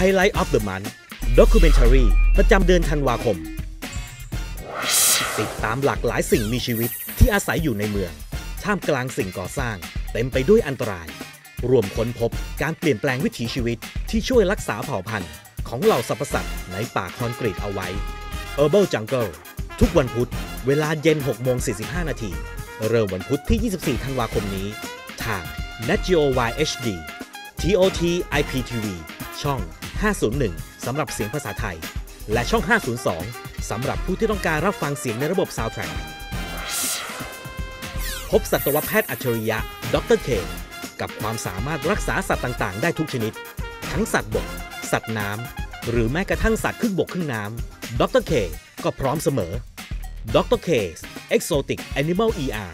Highlight of the Month Documentary ประจำเดือนธันวาคม ติดตามหลากหลายสิ่งมีชีวิตที่อาศัยอยู่ในเมือง ท่ามกลางสิ่งก่อสร้าง เต็มไปด้วยอันตราย รวมค้นพบการเปลี่ยนแปลงวิถีชีวิตที่ช่วยรักษาเผ่าพันธุ์ ของเหล่าสรรพสัตว์ในป่าคอนกรีตเอาไว้ Herbal Jungle ทุกวันพุธเวลาเย็น6โมง45 นาที เริ่มวันพุธที่ 24 ธันวาคมนี้ ทาง Nat Geo Y HD TOT IPTV ช่อง 501 สำหรับเสียงภาษาไทย และช่อง 502 สำหรับผู้ที่ต้องการรับฟังเสียงในระบบ Soundtrack พบสัตวแพทย์อัจฉริยะ ดรเคกับความสามารถรักษาสัตว์ต่าง ๆ ได้ทุกชนิด ทั้งสัตว์บก สัตว์น้ำ หรือแม้กระทั่งสัตว์ครึ่งบกครึ่งน้ำ ดรเคก็พร้อมเสมอ ดรเค Exotic Animal ER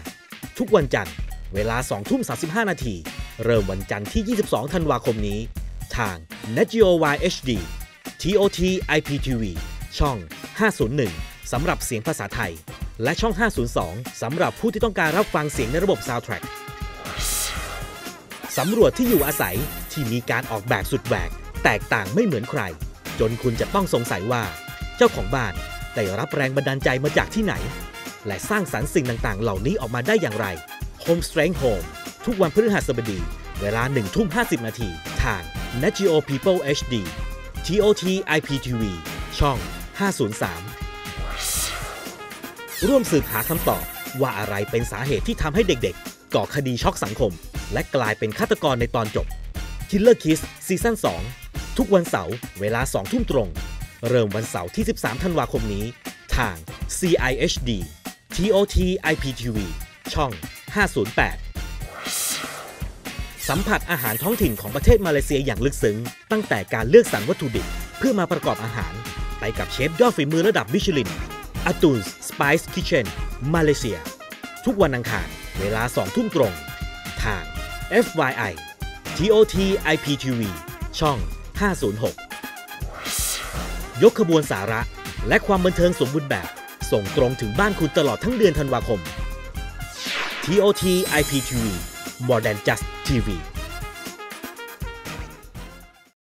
ทุกวันจันทร์ เวลา 2 ทุ่ม 35 นาที เริ่มวันจันทร์ที่ 22 ธันวาคมนี้ ทาง Nat Geo Y HD TOT IPTV ช่อง 501 สำหรับเสียงภาษาไทย และช่อง 502 สำหรับผู้ที่ต้องการรับฟังเสียงในระบบ Soundtrack สำรวจที่อยู่อาศัยที่มีการออกแบบสุดแหวก แตกต่างไม่เหมือนใคร จนคุณจะต้องสงสัยว่า เจ้าของบ้านได้รับแรงบันดาลใจมาจากที่ไหน และสร้างสรรค์สิ่งต่างๆ เหล่านี้ออกมาได้อย่างไร Home Strength Home ทุกวันพฤหัสบดี เวลา1ทุ่ม50 นาทีทาง Nat Geo People HD TOT IPTV ช่อง 503 ร่วมสืบหาคำตอบว่าอะไรเป็นสาเหตุที่ทำให้เด็กๆ ก่อคดีช็อกสังคม และกลายเป็นฆาตกรในตอนจบ Killer Kiss ซีซั่น2 ทุกวันเสาร์เวลา 2 ทุ่มตรง เริ่มวันเสาร์ที่ 13 ธันวาคมนี้ ทาง CIHD TOT IPTV ช่อง 508 สัมผัสอาหารท้องถิ่นของประเทศมาเลเซียอย่างลึกซึ้ง ตั้งแต่การเลือกสรรวัตถุดิบเพื่อมาประกอบอาหาร ไปกับเชฟยอดฝีมือระดับมิชลินอาตูนสสไปซ์คิเชนมาเลเซีย ทุกวันอังคาร เวลา2ทุ่มตรง ทาง FYI TOT IPTV ช่อง 506 ยกขบวนสาระและความบันเทิงสมบูรณ์แบบ ส่งตรงถึงบ้านคุณตลอดทั้งเดือนธันวาคม TOT IPTV More Than Just TV